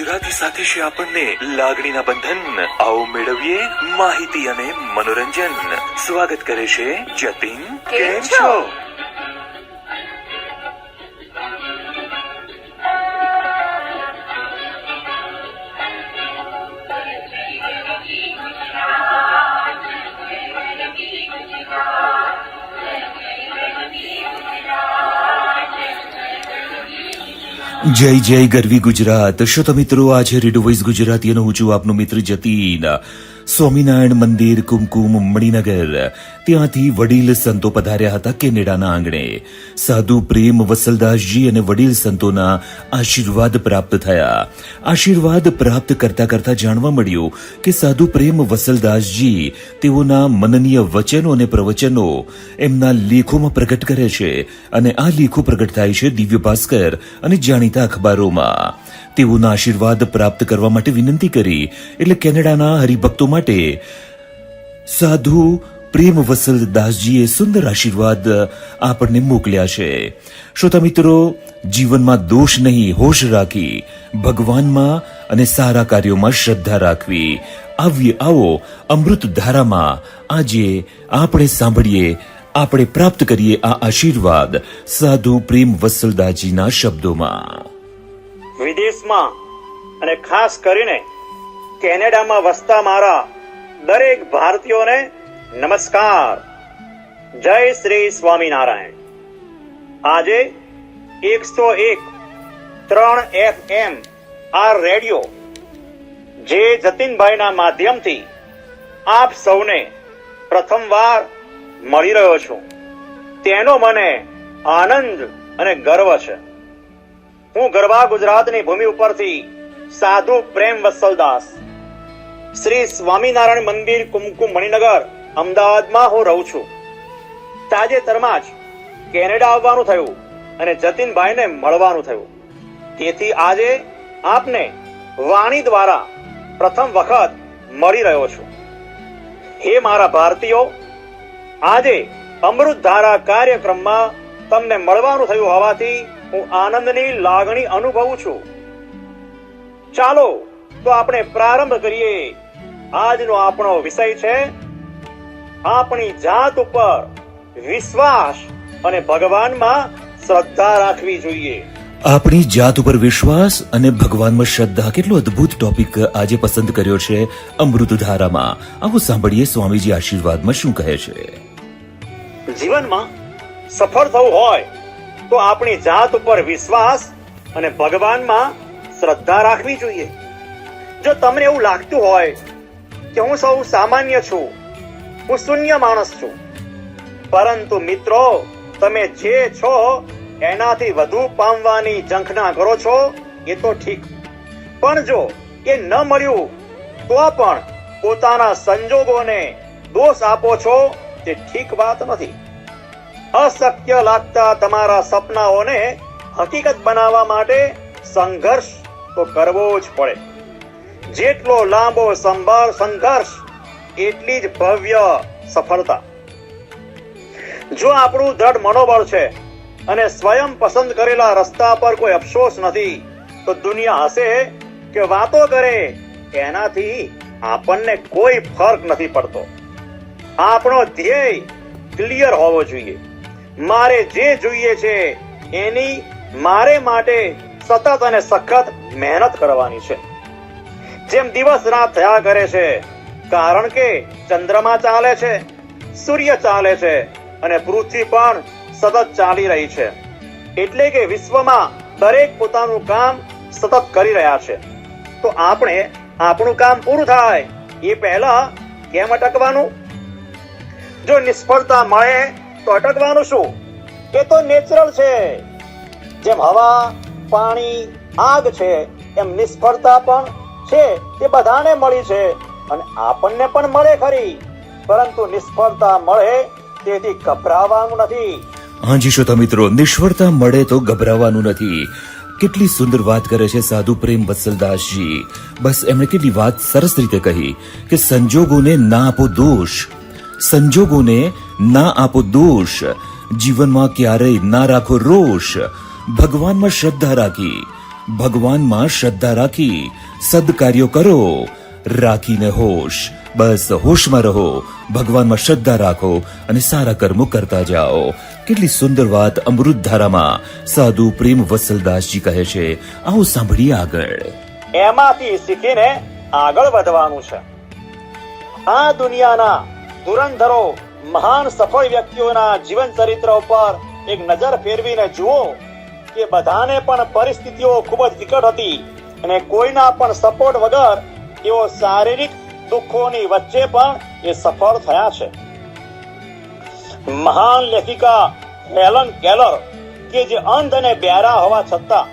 ગુજરાતી સાથે છે આપણને લાગણીના બંધન. આવો મેળવીએ માહિતી અને મનોરંજન. સ્વાગત કરે છે જતીન. કેમ છો? જય જય ગરવી ગુજરાત. શ્રોતા મિત્રો, આજે રેડિયો વોઇસ ગુજરાતી અને હું છું આપનો મિત્ર જતીન. સ્વામિનારાયણ મંદિર, કુમકુમ, મણિનગર. ત્યાંથી વડીલ સંતો પધાર્યા હતા કેનેડાના આંગણે. સાધુ પ્રેમ વસલદાસજી અને વડીલ સંતોના આશીર્વાદ પ્રાપ્ત થયા. આશીર્વાદ પ્રાપ્ત કરતા કરતા જાણવા મળ્યું કે સાધુ પ્રેમ વસલદાસજી તેઓના મનનીય વચનો અને પ્રવચનો એમના લેખોમાં પ્રગટ કરે છે અને આ લેખો પ્રગટ થાય છે દિવ્ય ભાસ્કર અને જાણીતા અખબારોમાં. તેઓના આશીર્વાદ પ્રાપ્ત કરવા માટે વિનંતી કરી. એટલે કેનેડાના હરિભક્તો માટે સાધુ પ્રેમ વસલ દાસજીએ સુંદર આશીર્વાદ આપણને મોકલ્યા છે. શ્રોતા મિત્રો, જીવનમાં દોષ નહીં, હોશ રાખી, ભગવાનમાં અને સારા કાર્યોમાં શ્રદ્ધા રાખવી. આવીએ, આવો, અમૃત ધારામાં આજે આપણે સાંભળીએ, આપણે પ્રાપ્ત કરીએ આ આશીર્વાદ સાધુ પ્રેમ વસલદાજીના શબ્દોમાં. વિદેશમાં અને ખાસ કરીને કેનેડામાં વસતા મારા દરેક ભારતીયોને નમસ્કાર. જય શ્રી સ્વામિનારાયણ. આજે એકસો એક ત્રણ એફ એમ આ રેડિયો જે જતીનભાઈના માધ્યમથી આપ સૌને પ્રથમવાર મળી રહ્યો છું. તેનો મને આનંદ અને ગર્વ છે. હું ગરબા ગુજરાતની ભૂમિ ઉપરથી સાધુ પ્રેમ વત્સલદાસ. શ્રી સ્વામિનારાયણ મંદિર કુમકુમ મણિનગર અમદાવાદમાં હું રહું છું. તાજેતરમાં જ કેનેડા આવવાનું થયું અને જતીનભાઈને મળવાનું થયું. તેથી આજે આપને વાણી દ્વારા પ્રથમ વખત મળી રહ્યો છું. હે મારા ભારતીયો, આજે અમૃત ધારા કાર્યક્રમમાં તમને મળવાનું થયું હોવાથી હું આનંદની લાગણી અનુભવું છું. ચાલો તો આપણે પ્રારંભ કરીએ. આજનો આપણો વિષય છે આપણી જાત ઉપર વિશ્વાસ અને ભગવાનમાં શ્રદ્ધા રાખવી જોઈએ. આપણી જાત ઉપર વિશ્વાસ અને ભગવાનમાં શ્રદ્ધા કેટલો અદ્ભુત ટોપિક આજે પસંદ કર્યો છે અમૃતધારામાં. આવો સાંભળીએ સ્વામીજી આશીર્વાદમાં શું કહે છે. જીવનમાં સફળ થવું હોય તો આપણી જાત ઉપર વિશ્વાસ અને ભગવાનમાં શ્રદ્ધા રાખવી જોઈએ. જો તમને એવું લાગતું હોય કે હું સૌ સામાન્ય છું, હું શૂન્ય માણસ છું, પરંતુ મિત્રો, તમે જે છો, એનાથી વધુ પામવાની ઝંખના કરો છો, એ તો ઠીક. પણ જો એ ન મળ્યું, તો પણ પોતાના સંજોગોને દોષ આપો છો, તે ઠીક વાત નથી. અશક્ય લાગતા તમારા સપનાઓને હકીકત બનાવવા માટે સંઘર્ષ તો કરવો જ પડે. જેટલો લાંબો સંભાળ સંઘર્ષ, એટલી જ ભવ્ય સફળતા. જો આપણું દ્રઢ મનોબળ છે અને સ્વયં પસંદ કરેલા રસ્તા પર કોઈ અફસોસ નથી, તો દુનિયા હશે કે વાતો કરે એનાથી આપણને કોઈ ફરક નથી પડતો. આપણો ધ્યેય ક્લિયર હોવો જોઈએ. મારે જે જોઈએ છે, એની મારે માટે સતત અને સખત મહેનત કરવાની છે. જેમ દિવસ રાત થયા કરે છે, કારણ કે ચંદ્રમા ચાલે છે, સૂર્ય ચાલે છે, અને પૃથ્વી પણ સતત ચાલી રહી છે. એટલે કે વિશ્વમાં દરેક પોતાનું કામ સતત કરી રહ્યા છે. તો આપણે આપણું કામ પૂરું થાય, એ પહેલા કેમ અટકવાનું? જો નિષ્ફળતા મળે તો અટકવાનું શું? એ તો નેચરલ છે. જેમ હવા, પાણી, આગ છે, એમ નિષ્ફળતા પણ છે, તે બધાને મળી છે અને આપણને પણ મળે ખરી. પરંતુ નિષ્ફળતા મળે, તેથી ગભરાવાનું નથી. હાજી શ્રોતા મિત્રો, નિષ્ફળતા મળે તો ગભરાવાનું નથી. કેટલી સુંદર વાત કરે છે સાધુ પ્રેમ વત્સલદાસજી. બસ એમણે કેટલી વાત સરસ રીતે કહી કે સંજોગોને ના આપો દોષ. સંજોગોને ના આપો દોષ, જીવનમાં ક્યારેય ના રાખો રોષ. ભગવાનમાં શ્રદ્ધા રાખી, ભગવાનમાં શ્રદ્ધા રાખી, સદકાર્યો કરો. રાખીને હોશ, બસ હોશમાં રહો, ભગવાનમાં શ્રદ્ધા રાખો અને સારા કર્મો કરતા જાઓ. કેટલી સુંદર વાત અમૃત ધારામાં સાધુ પ્રેમ વસલદાસજી કહે છે. આવો સાંભળીએ આગળ. એમાંથી શીખીને આગળ વધવાનું છે. આ દુનિયાના ધુરંધરો મહાન સફળ વ્યક્તિઓના જીવન ચરિત્ર ઉપર એક નજર ફેરવીને જુઓ કે બધાને પણ પરિસ્થિતિઓ ખૂબ જ વિકટ હતી અને કોઈના પણ સપોર્ટ વગર તેઓ શારીરિક દુઃખોની વચ્ચે પણ એ સફળ થયા છે. મહાન લેખિકા હેલન કેલર કે જે અંધ અને બેરા હોવા છતાં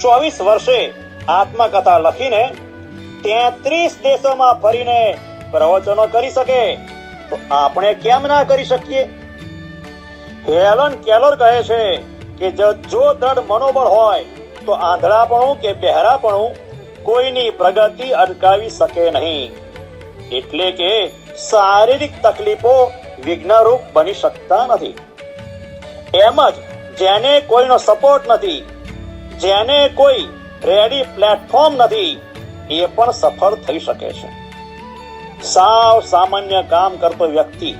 ચોવીસ વર્ષે આત્મકથા લખીને તેત્રીસ દેશોમાં ફરીને પ્રવચનો કરી શકે તો આપણે કેમ ના કરી શકીએ? હેલન કેલર કહે છે કે જો દ્રઢ મનોબળ હોય, તો આંધળાપણું કે બહેરાપણું કોઈની પ્રગતિ અટકાવી શકે નહીં. એટલે કે શારીરિક તકલીફો વિઘ્નરૂપ બની શકતા નથી. એમ જ જેને કોઈનો સપોર્ટ નથી, જેને કોઈ રેડી પ્લેટફોર્મ નથી, એ પણ સફળ થઈ શકે છે. સાવ સામાન્ય કામ કરતો વ્યક્તિ.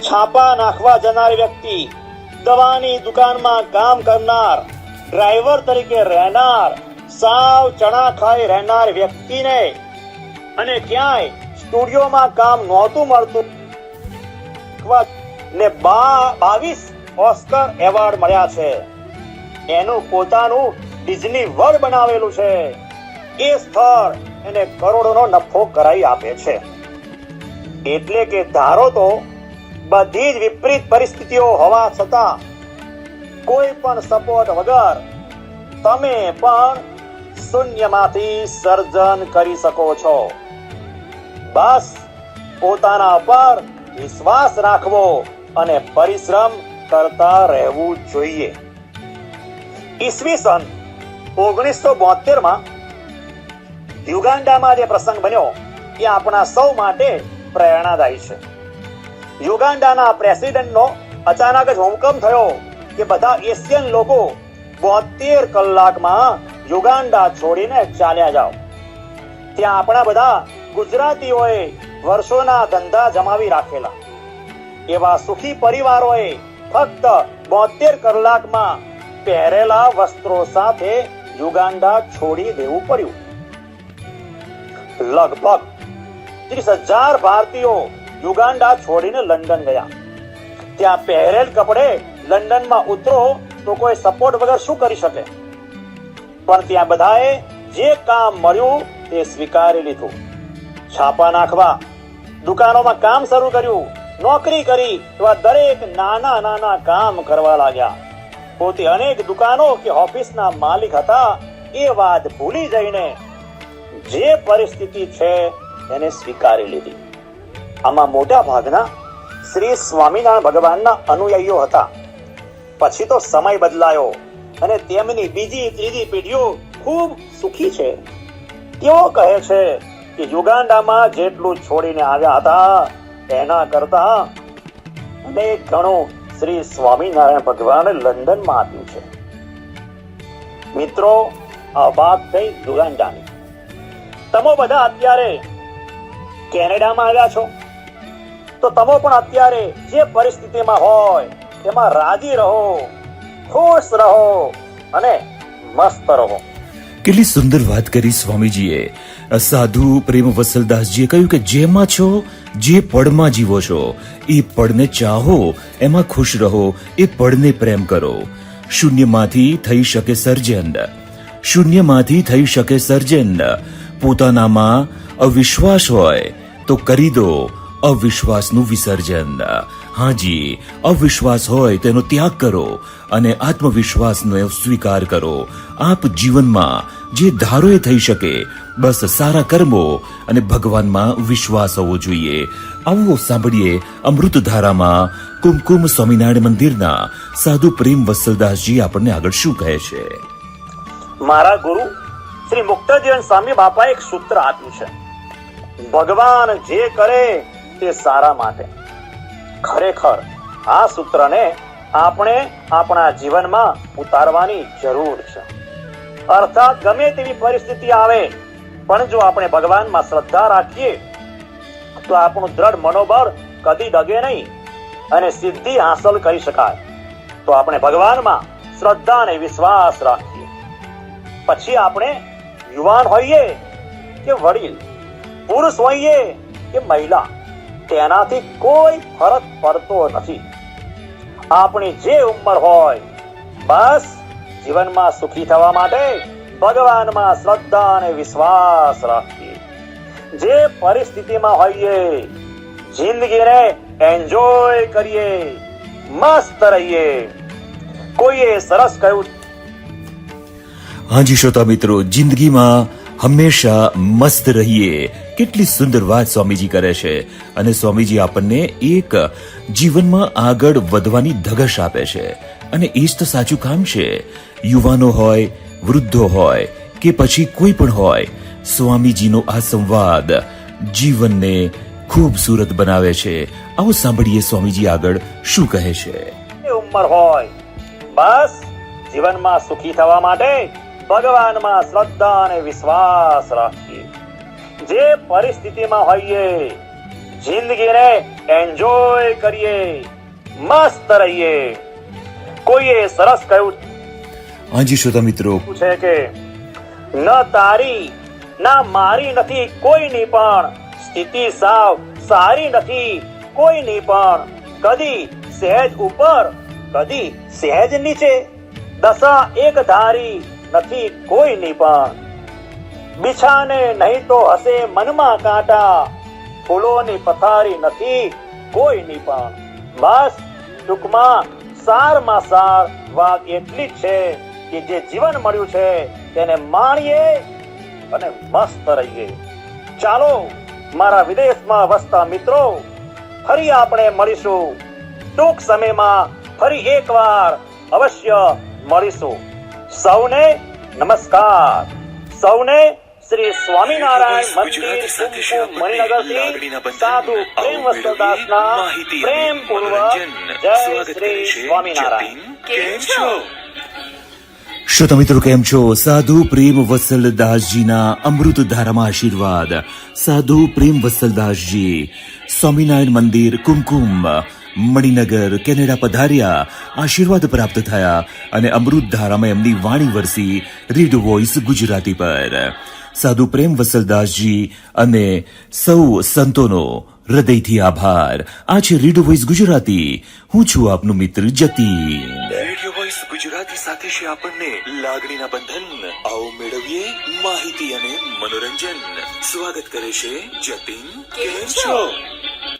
છાપા નાખવા જનાર વ્યક્તિ. દવાની દુકાનમાં કામ કરનાર, ડ્રાઈવર તરીકે રહેનાર, સાવ ચણા ખાઈ રહેનાર વ્યક્તિને અને ક્યાંય સ્ટુડિયોમાં કામ નહોતું મળતું. ને બાવીસ ઓસ્કર એવોર્ડ મળ્યા છે. એનું પોતાનું ડિઝની વર્લ્ડ બનાવેલું છે. એ સ્થળ એને કરોડોનો નફો કરાઈ આપે છે. એટલે કે ધારો તો બધી જ વિપરીત પરિસ્થિતિઓ હોવા છતાં કોઈ પણ સપોર્ટ વગર તમે પણ શૂન્યમાંથી સર્જન કરી શકો છો. બસ પોતાના પર વિશ્વાસ રાખવો અને પરિશ્રમ કરતા રહેવું જોઈએ. ઈસવીસન ઓગણીસો બોતેરમાં યુગાન્ડામાં જે પ્રસંગ બન્યો, એ આપણા સૌ માટે પ્રેરણાદાયી છે. યુગાન્ડાના પ્રેસિડેન્ટનો અચાનક જ હોમકમ થયો કે બધા એશિયન લોકો બોતેર કલાકમાં યુગાન્ડા છોડીને ચાલ્યા જાઓ. ત્યાં આપણા બધા ગુજરાતીઓએ વર્ષોના ધંધા જમાવી રાખેલા. એવા સુખી પરિવારોએ ફક્ત બોતેર કલાકમાં પહેરેલા વસ્ત્રો સાથે યુગાન્ડા છોડી દેવું પડ્યું. લગભગ ત્રીસ હજાર ભારતીયો યુગાન્ડા છોડીને લંડન ગયા. ત્યાં પહેરેલ કપડે લંડનમાં ઉતરો તો કોઈ સપોર્ટ વગર શું કરી શકે? પણ ત્યાં બધાએ જે કામ મળ્યું તે સ્વીકારી લીધું. છાપા નાખવા, દુકાનોમાં કામ શરૂ કર્યું, નોકરી કરી એવા દરેક નાના નાના કામ કરવા લાગ્યા. પોતે અનેક દુકાનો કે ઓફિસના માલિક હતા, એ વાત ભૂલી જઈને જે પરિસ્થિતિ છે એને સ્વીકારી લીધી. આમાં મોટા ભાગના શ્રી સ્વામિનારાયણ ભગવાનના અનુયાયીઓ હતા. પછી તો સમય બદલાયો અને તેમની બીજી ત્રીજી પેઢીઓ ખૂબ સુખી છે. તેઓ કહે છે કે યુગાન્ડામાં જેટલું છોડીને આવ્યા હતા એના કરતા અનેક ગણું શ્રી સ્વામિનારાયણ ભગવાને લંડનમાં આપ્યું છે. મિત્રો, આ વાત થઈ યુગાન્ડાની તમે બધા અત્યારે કેનેડામાં આવ્યા છો? તો તમે પણ અત્યારે જે પરિસ્થિતિમાં હોય, તેમાં રાજી રહો, ખુશ રહો અને મસ્ત રહો. કેટલી સુંદર વાત કરી સ્વામીજીએ. સાધુ પ્રેમ વસલદાસજીએ કહ્યું કે જેમાં છો, જે પળમાં જીવો છો, એ પળને ચાહો, એમાં ખુશ રહો, એ પળને પ્રેમ કરો. શૂન્યમાંથી થઈ શકે સર્જન. શૂન્યમાંથી થઈ શકે સર્જન. પોતાનામાં અવિશ્વાસ હોય તો કરી દો. અવિશ્વાસનું વિસર્જન. હાજી અવિશ્વાસ હોય તેનો ત્યાગ કરો અને આત્મવિશ્વાસનો સ્વીકાર કરો. આપ જીવનમાં જે ધારો એ થઈ શકે, બસ સારા કર્મો અને ભગવાનમાં વિશ્વાસ હોવો જોઈએ. આવો સાંભળીએ અમૃતધારામાં કુમકુમ સ્વામિનારાયણ મંદિરના સાધુ પ્રેમ વત્સલદાસજી આપણને આગળ શું કહે છે? મારા ગુરુ, શ્રી મુક્તજીવન સ્વામી બાપાએ એક સૂત્ર આપ્યું છે. ભગવાન જે કરે તે સારા માટે. ખરેખર આ સૂત્રને આપણે આપણા જીવનમાં ઉતારવાની જરૂર છે. અર્થાત ગમે તેવી પરિસ્થિતિ આવે, પણ જો આપણે ભગવાનમાં શ્રદ્ધા રાખીએ, તો આપણું દ્રઢ મનોબળ કદી ડગે નહીં અને સિદ્ધિ હાંસલ કરી શકાય. તો આપણે ભગવાનમાં શ્રદ્ધા અને વિશ્વાસ રાખીએ. પછી આપણે યુવાન હોઈએ કે વડીલ? પુરુષ હોઈએ કે મહિલા, તેનાથી કોઈ ફરક પડતો નથી. આપણી જે ઉંમર હોય, બસ જીવનમાં સુખી થવા માટે ભગવાનમાં શ્રદ્ધા અને વિશ્વાસ રાખીએ. જે પરિસ્થિતિમાં હોઈએ, જિંદગીને એન્જોય કરીએ, મસ્ત રહીએ. કોઈએ સરસ કહ્યું હાજી શ્રોતા મિત્રો, જિંદગીમાં હંમેશા મસ્ત રહીએ. કેટલી સુંદર વાત સ્વામીજી કરે છે. અને સ્વામીજી આપણને એક જીવનમાં આગળ વધવાની ધગશ આપે છે. અને એ જ તો સાચું કામ છે. યુવાનો હોય, વૃદ્ધો હોય, કે પછી કોઈ પણ હોય, સ્વામીજીનો આ સંવાદ જીવનને ખૂબસૂરત બનાવે છે. આવો સાંભળીએ સ્વામીજી આગળ શું કહે છે. ઉંમર હોય, બસ જીવનમાં સુખી થવા માટે ભગવાનમાં શ્રદ્ધા અને વિશ્વાસ રાખીએ. જે પરિસ્થિતિમાં હોઈએ જિંદગીને એન્જોય કરીએ મસ્ત રહીએ. કોઈએ સરસ કહ્યું? હાજી શ્રોતા મિત્રો. છે કે ન તારી ના મારી નથી કોઈની પણ. સ્થિતિ સાવ સારી નથી કોઈની પણ. કદી સહેજ ઉપર કદી સહેજ નીચે. દશા એક ધારી નથી કોઈની પણ. બિછાને નહીં તો હશે મનમાં કાંટા. ફૂલોની પથારી નથી, કોઈની પણ. બસ, ટૂંકમાં, સારમાં સાર વાત એટલી જ છે કે જે જીવન મળ્યું છે, તેને માણીએ અને મસ્ત રહીએ. ચાલો, મારા વિદેશમાં વસતા મિત્રો, ફરી આપણે મળીશું. ટૂંક સમયમાં ફરી એકવાર અવશ્ય મળીશું. સૌને નમસ્કાર. સૌને શ્રી સ્વામિનારાયણ મંદિર કુમકુમ સાધુ પ્રેમ માહિતી અને પ્રેમ પૂર્વક જય શ્રી સ્વામિનારાયણ કેમ છો શ્રોતા મિત્રો કેમ છો સાધુ પ્રેમ વત્સલદાસજીના અમૃત ધારામાં આશીર્વાદ સાધુ પ્રેમ વત્સલદાસજી સ્વામિનારાયણ મંદિર કુમકુમ મણિનગર કેનેડા પધાર્યા આશીર્વાદ પ્રાપ્ત થયા અને અમૃત ધારામાં એમની વાણી વરસી રીડ વોઇસ ગુજરાતી પર સાધુ પ્રેમ વસલદાસજી અને સૌ સંતોનો હૃદયથી આભાર આ છે રેડિયો વોઇસ ગુજરાતી હું છું આપનું મિત્ર જતીન રેડિયો વોઇસ ગુજરાતી સાથે છે આપણને લાગણીના બંધન આવો મેળવીએ માહિતી અને મનોરંજન સ્વાગત કરે છે જતીન કેમ છો